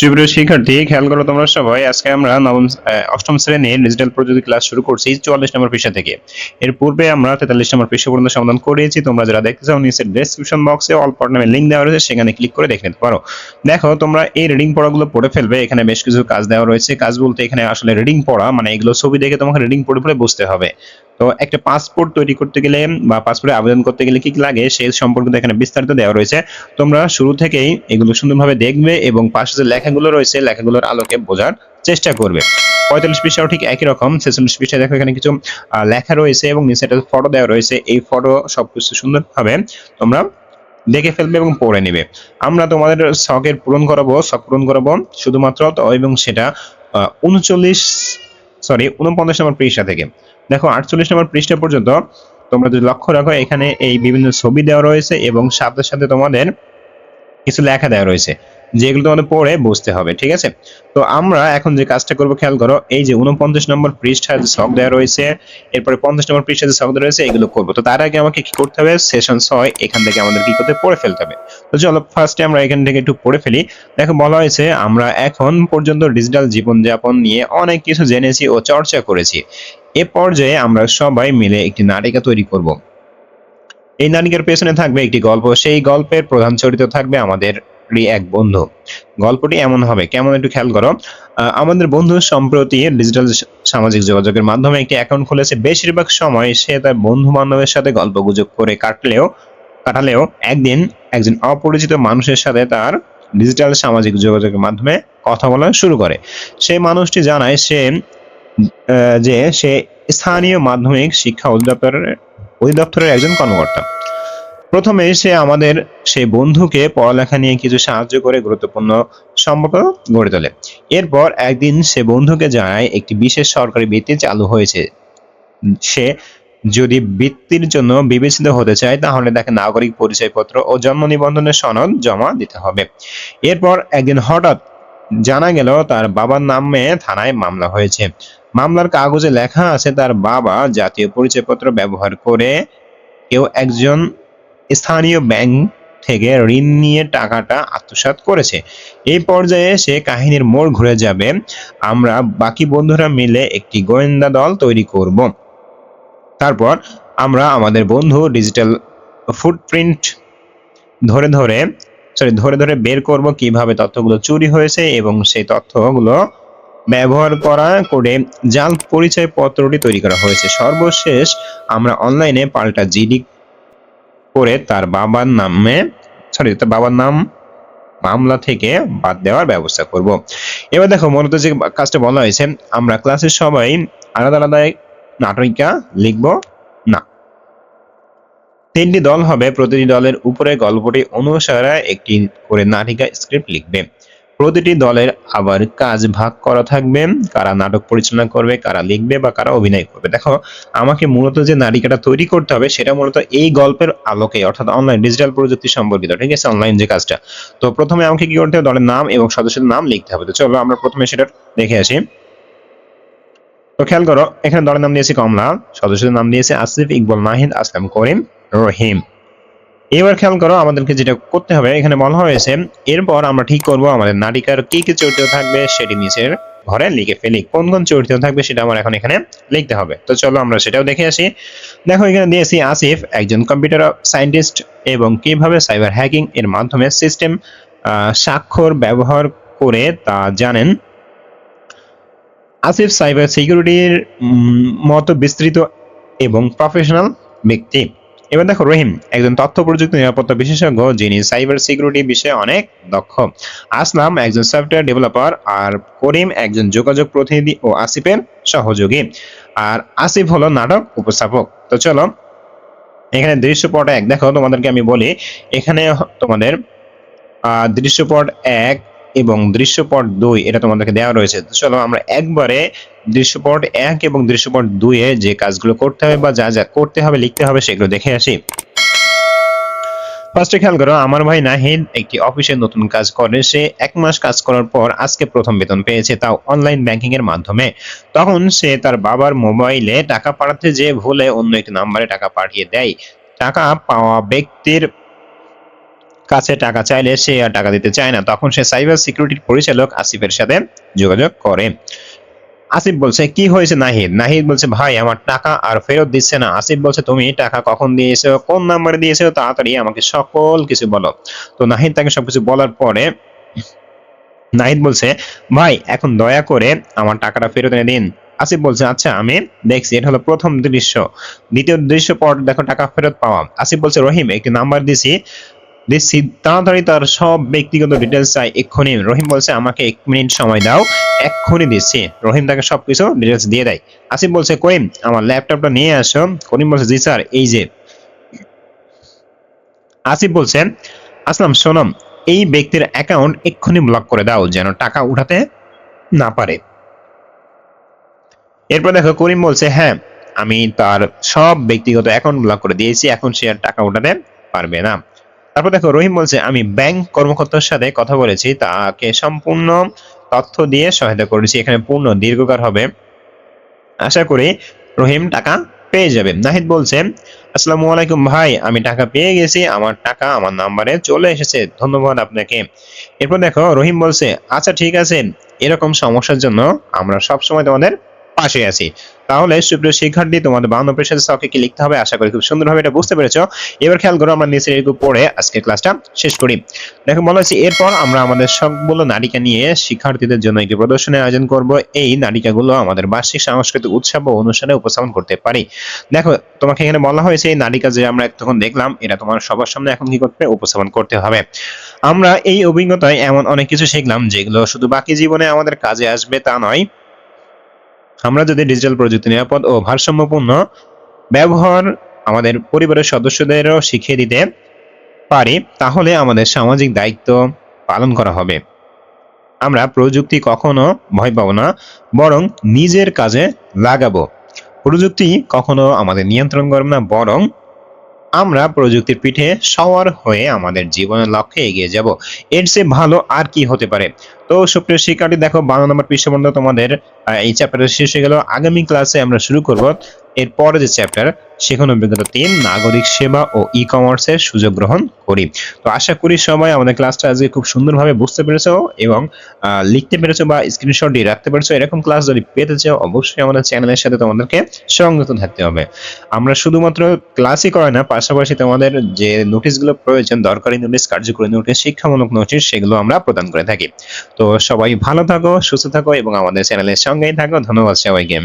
সুপ্রিয় শিক্ষার্থী, খেয়াল করো তোমরা সবাই, আজকে আমরা নবম অষ্টম শ্রেণির ডিজিটাল প্রযুক্তি ক্লাস শুরু করছি চুয়াল্লিশ নম্বর পৃষ্ঠা থেকে। এর পূর্বে আমরা তেতাল্লিশ নম্বর পৃষ্ঠা পর্যন্ত সমাধান করেছি তোমরা যারা দেখতে চাও, নিচের ডেসক্রিপশন বক্সে অল পার্ট নামে লিঙ্ক দেওয়া রয়েছে, সেখানে ক্লিক করে দেখে নিতে পারো। দেখো, তোমরা এই রিডিং পড়াগুলো পড়ে ফেলবে, এখানে বেশ কিছু কাজ দেওয়া রয়েছে। কাজ বলতে এখানে আসলে রিডিং পড়া মানে এগুলো ছবি দেখে তোমাকে রিডিং পড়ে পড়ে বুঝতে হবে। তো একটা পাসপোর্ট তৈরি করতে গেলে বা পাসপোর্টে আবেদন করতে গেলে কি লাগে, সেই সম্পর্কে এখানে বিস্তারিত দেওয়া রয়েছে। তোমরা শুরু থেকেই এগুলো সুন্দরভাবে দেখবে এবং পাশে যে লেখাগুলো রয়েছে, লেখাগুলোর আলোকে বোঝার চেষ্টা করবে। পঁয়তাল্লিশ পৃষ্ঠাও ঠিক একই রকম, ছেচল্লিশ পৃষ্ঠায় দেখো এখানে কিছু লেখা রয়েছে এবং নিচে একটা ফটো দেওয়া রয়েছে। এই ফটো সবকিছু সুন্দরভাবে তোমরা দেখে ফেলবে এবং পড়ে নেবে। আমরা তোমাদের শখের পূরণ করাবো, শখ পূরণ করাবো শুধুমাত্র এবং সেটা উনচল্লিশ সরি উনপঞ্চাশ নম্বর পৃষ্ঠা থেকে। দেখো, আটচল্লিশ নম্বর পৃষ্ঠা পর্যন্ত তোমরা যদি লক্ষ্য রাখো, এখানে এই বিভিন্ন ছবি দেওয়া রয়েছে এবং সাথে সাথে তোমাদের কিছু লেখা দেওয়া রয়েছে। যেগুলো তোমাদের পড়ে বুঝতে হবে, ঠিক আছে? তো আমরা এখন যে কাজটা করব, খেয়াল করো, এই যে উনপঞ্চাশ নম্বর পৃষ্ঠায় যে দেওয়া রয়েছে, এরপরে পঞ্চাশ নম্বর পৃষ্ঠায় যে দেওয়া রয়েছে, এগুলো করব। তো তার আগে আমাকে কি করতে হবে? সেশন ছয়, এখান থেকে আমাদের কি করতে পড়ে ফেলতে হবে। তো চলো ফার্স্টে আমরা এখান থেকে একটু পড়ে ফেলি। দেখো, বলা হয়েছে, আমরা এখন পর্যন্ত ডিজিটাল জীবনযাপন নিয়ে অনেক কিছু জেনেছি ও চর্চা করেছি। এ পর্যায়ে আমরা সবাই মিলে একটি নাটিকা তৈরি করব। এই নাটিকার পেছনে থাকবে একটি গল্প। সেই গল্পের প্রধান চরিত্র থাকবে আমাদের এক বন্ধু। গল্পটি এমন হবে, কেমন একটু খেয়াল করো। আমাদের বন্ধু সম্প্রতি ডিজিটাল সামাজিক যোগাযোগের মাধ্যমে একটি অ্যাকাউন্ট খুলেছে। বেশিরভাগ সময় সে তার বন্ধু বান্ধবের সাথে গল্প গুজব করে কাটলেও, কাটালেও একদিন একজন অপরিচিত মানুষের সাথে তার ডিজিটাল সামাজিক যোগাযোগের মাধ্যমে কথা বলা শুরু করে। সেই মানুষটি জানায় সে যে সে স্থানীয় মাধ্যমিক শিক্ষা অধিদপ্তরের অধিদপ্তরের একজন কর্মকর্তা। প্রথমে সে আমাদের সেই বন্ধুকে পড়ালেখা নিয়ে কিছু সাহায্য করে গুরুত্বপূর্ণ সম্পর্ক গড়ে তোলে। এরপর একদিন সে বন্ধুকে জানায়, একটি বিশেষ সরকারি বৃত্তি চালু হয়েছে। সে যদি বৃত্তির জন্য বিবেচিত হতে চায়, তাহলে তাকে নাগরিক পরিচয়পত্র ও জন্ম নিবন্ধনের সনদ জমা দিতে হবে। এরপর একদিন হঠাৎ জানা গেল, তার বাবার নামে থানায় মামলা হয়েছে। মামলার কাগজে লেখা আছে, তার বাবা জাতীয় পরিচয়পত্র ব্যবহার করে কেউ একজন স্থানীয় ব্যাংক থেকে ঋণ নিয়ে টাকাটা আত্মসাৎ করেছে। এই পর্যায়ে সে কাহিনীর মোড় ঘুরে যাবে। আমরা বাকি বন্ধুরা মিলে একটি গোয়েন্দা দল তৈরি করব। তারপর আমরা আমাদের বন্ধু ডিজিটাল ফুটপ্রিন্ট ধরে ধরে সরি ধরে ধরে বের করব কীভাবে তথ্যগুলো চুরি হয়েছে এবং সেই তথ্যগুলো ব্যবহার করা করে জাল পরিচয় পত্রটি তৈরি করা হয়েছে। সর্বশেষ আমরা অনলাইনে পাল্টা জিডি করে তার বাবার নামে সরি তার বাবার নাম মামলা থেকে বাদ দেওয়ার ব্যবস্থা করব। এবার দেখো, মূলত যে কাজটা বলা হয়েছে, আমরা ক্লাসের সবাই আলাদা আলাদা নাটকিকা লিখব না। তিনটি দল হবে, প্রতিটি দলের উপরে গল্পটি অনুসারে একটি করে নাটিকা স্ক্রিপ্ট লিখবে। প্রতিটি দলের আবার কাজ ভাগ করা থাকবে। কারা নাটক পরিচালনা করবে, কারা লিখবে বা কারা অভিনয় করবে। দেখো, আমাকে মূলত যে নারিকাটা তৈরি করতে হবে, সেটা মূলত এই গল্পের আলোকে, অর্থাৎ অনলাইন ডিজিটাল প্রযুক্তি সম্পর্কিত, ঠিক আছে? অনলাইন যে কাজটা। তো প্রথমে আমাকে কি করতে হবে? দলের নাম এবং সদস্যের নাম লিখতে হবে। তো চলো আমরা প্রথমে সেটা দেখে আসি। তো খেয়াল করো, এখানে দলের নাম দিয়েছি কমলা, সদস্যদের নাম দিয়েছে আসিফ, ইকবল মাহিদ আসলাম করিম, রহিম। এবার খেয়াল করো, আমাদেরকে যেটা করতে হবে, এখানে বলা হয়েছে, এরপর আমরা ঠিক করব আমাদের নাটিকার কি কি চরিত্র থাকবে সেটি নিচের ঘরে লিখে ফেলি। কোন কোন চরিত্র থাকবে সেটা আমার এখন এখানে লিখতে হবে। তো চলো আমরা সেটাও দেখে আসি। দেখো, এখানে দিয়েছি আসিফ, একজন কম্পিউটার সায়েন্টিস্ট এবং কীভাবে সাইবার হ্যাকিং এর মাধ্যমে সিস্টেম স্বাক্ষর ব্যবহার করে তা জানেন। আসিফ সাইবার সিকিউরিটির মতো বিস্তৃত এবং প্রফেশনাল ব্যক্তি। এবার দেখো রহিম, একজন তথ্য প্রযুক্তি নিরাপত্তা বিশেষজ্ঞ যিনি সাইবার সিকিউরিটি বিষয়ে অনেক দক্ষ। আসলাম, একজন সফটওয়্যার ডেভেলপার আর করিম, একজন যোগাযোগ প্রতিনিধি ও আসিফের সহযোগী। আর আসিফ হলো নাটক উপস্থাপক। তো চলো, এখানে দৃশ্যপট এক। দেখো, তোমাদেরকে আমি বলি, এখানে তোমাদের দৃশ্যপট এক এবং দৃশ্যপট দুই এটা তোমাদেরকে দেওয়া রয়েছে। চলো আমরা একবারে দৃশ্যপট এক এবং দৃশ্যপট দুইয়ে যে কাজগুলো করতে হবে বা যা যা করতে হবে, লিখতে হবে সেগুলো দেখে আসি। ফার্স্টে খেয়াল করো, আমার ভাই নাহিদ একটি অফিসে নতুন কাজ করে। সে এক মাস কাজ করার পর আজকে প্রথম বেতন পেয়েছে তাও অনলাইন ব্যাংকিং এর মাধ্যমে। তখন সে তার বাবার মোবাইলে টাকা পাঠাতে যে ভুলে অন্য একটি নাম্বারে টাকা পাঠিয়ে দেয়। টাকা পাওয়া ব্যক্তির কাছে টাকা চাইলে সে আর টাকা দিতে চায় না। তখন সে সাইবার সিকিউরিটির পরিচালক আসিফের সাথে যোগাযোগ করে। আসিফ বলছে, কি হয়েছে নাহিদ? নাহিদ বলছে, ভাই, আমার টাকা আর ফেরত দিচ্ছে না। আসিফ বলছে, তুমি টাকা কখন দিয়েছ? কোন নাম্বারে দিয়েছ? তাড়াতাড়ি আমাকে সকল কিছু বলো। তো নাহিদ তাকে সবকিছু বলার পরে নাহিদ বলছে, ভাই, এখন দয়া করে আমার টাকাটা ফেরত এনে দিন। আসিফ বলছে আচ্ছা আমি দেখছি, এটা হলো প্রথম দৃশ্য। দ্বিতীয় দৃশ্য পর দেখো টাকা ফেরত পাওয়া। আসিফ বলছে, রহিম, একটি নাম্বার দিছি। তাড়াতাড়ি তার সব ব্যক্তিগত ডিটেলস চাই, এক্ষুনি। রহিম বলছে, আমাকে এক মিনিট সময় দাও, এক্ষুনি দিচ্ছি। রহিম তাকে সবকিছু ডিটেলস দিয়ে দেয়। আসিফ বলছে, করিম, আমার ল্যাপটপটা নিয়ে আসো। করিম বলছে, জি স্যার, এই যে। আসিফ বলছে, আসলাম সোনম এই ব্যক্তির অ্যাকাউন্ট এক্ষুনি ব্লক করে দাও, যেন টাকা উঠাতে না পারে। এরপর দেখো, করিম বলছে হ্যাঁ আমি তার সব ব্যক্তিগত অ্যাকাউন্ট ব্লক করে দিয়েছি, এখন সে আর টাকা উঠাতে পারবে না। তারপর দেখো, রহিম বলছে, আমি ব্যাংক কর্মকর্তার সাথে কথা বলেছি। তাকে সম্পূর্ণ তথ্য দিয়ে সহায়তা করেছি। এখানে পূর্ণ দীর্ঘকার হবে। আশা করি রহিম টাকা পেয়ে যাবে। নাহিদ বলছে, আসসালামু আলাইকুম ভাই, আমি টাকা পেয়ে গেছি। আমার টাকা আমার নাম্বারে চলে এসেছে। ধন্যবাদ আপনাকে। এরপর দেখো, রহিম বলছে আচ্ছা ঠিক আছে। এরকম সমস্যার জন্য আমরা সব সময় তোমাদের পাশে আছি। তাহলে সুপ্রিয় শিক্ষার্থী, তোমাদের বাউন্ন পেশার স্তকে কি লিখতে হবে? আশা করি খুব সুন্দরভাবে এটা বুঝতে পেরেছ। এবার খেয়াল করো, আমরা নিচের এগুলো পড়ে আজকে ক্লাসটা শেষ করি। দেখো, বলা হচ্ছে এরপর আমরা আমাদের সবগুলো নাটিকা নিয়ে শিক্ষার্থীদের জন্য একটি প্রদর্শনের আয়োজন করব। এই নাটিকাগুলো আমাদের বার্ষিক সাংস্কৃতিক উৎসব অনুষ্ঠানে উপস্থাপন করতে পারি। দেখো, তোমাকে এখানে বলা হয়েছে, এই নারিকা যে আমরা তখন দেখলাম, এটা তোমার সবার সামনে এখন কি করতে, উপস্থাপন করতে হবে। আমরা এই অভিজ্ঞতায় এমন অনেক কিছু শিখলাম, যেগুলো শুধু বাকি জীবনে আমাদের কাজে আসবে তা নয় আমরা যদি ডিজিটাল প্রযুক্তি নিরাপদ ও ভারসাম্যপূর্ণ ব্যবহার আমাদের পরিবারের সদস্যদেরও শিখিয়ে দিতে পারি, তাহলে আমাদের সামাজিক দায়িত্ব পালন করা হবে। আমরা প্রযুক্তি কখনো ভয় পাবো না, বরং নিজের কাজে লাগাবো। প্রযুক্তি কখনো আমাদের নিয়ন্ত্রণ করবে না, বরং আমরা প্রযুক্তির পিঠে সওয়ার হয়ে আমাদের জীবনের লক্ষ্যে এগিয়ে যাব। এর চেয়ে ভালো আর কি হতে পারে? তো সুপ্রিয় শিক্ষার্থী, দেখো, বারো নম্বর পৃষ্ঠ পর্যন্ত তোমাদের এই চ্যাপ্টার শেষ হয়ে গেল। আগামী ক্লাসে আমরা শুরু করব। এর পরে যে চ্যাপ্টার সেখানে অভিজ্ঞতা তিন, নাগরিক সেবা ও ই কমার্সের সুযোগ গ্রহণ করি। তো আশা করি সবাই আমাদের ক্লাসটা আজকে খুব সুন্দরভাবে বুঝতে পেরেছ এবং লিখতে পেরেছ বা স্ক্রিনশট দিয়ে রাখতে পেরেছ। এরকম ক্লাস যদি পেতে চাও, অবশ্যই আমাদের চ্যানেলের সাথে তোমাদেরকে সংযুক্ত থাকতে হবে। আমরা শুধুমাত্র ক্লাসই করাই না, পাশাপাশি তোমাদের যে নোটিশগুলো প্রয়োজন, দরকারি নোটিশ কার্যকরী নোটিশ শিক্ষামূলক নোটিশ সেগুলো আমরা প্রদান করে থাকি। তো সবাই ভালো থাকো সুস্থ থাকো এবং আমাদের চ্যানেলের সঙ্গেই থাকো। ধন্যবাদ সবাইকে।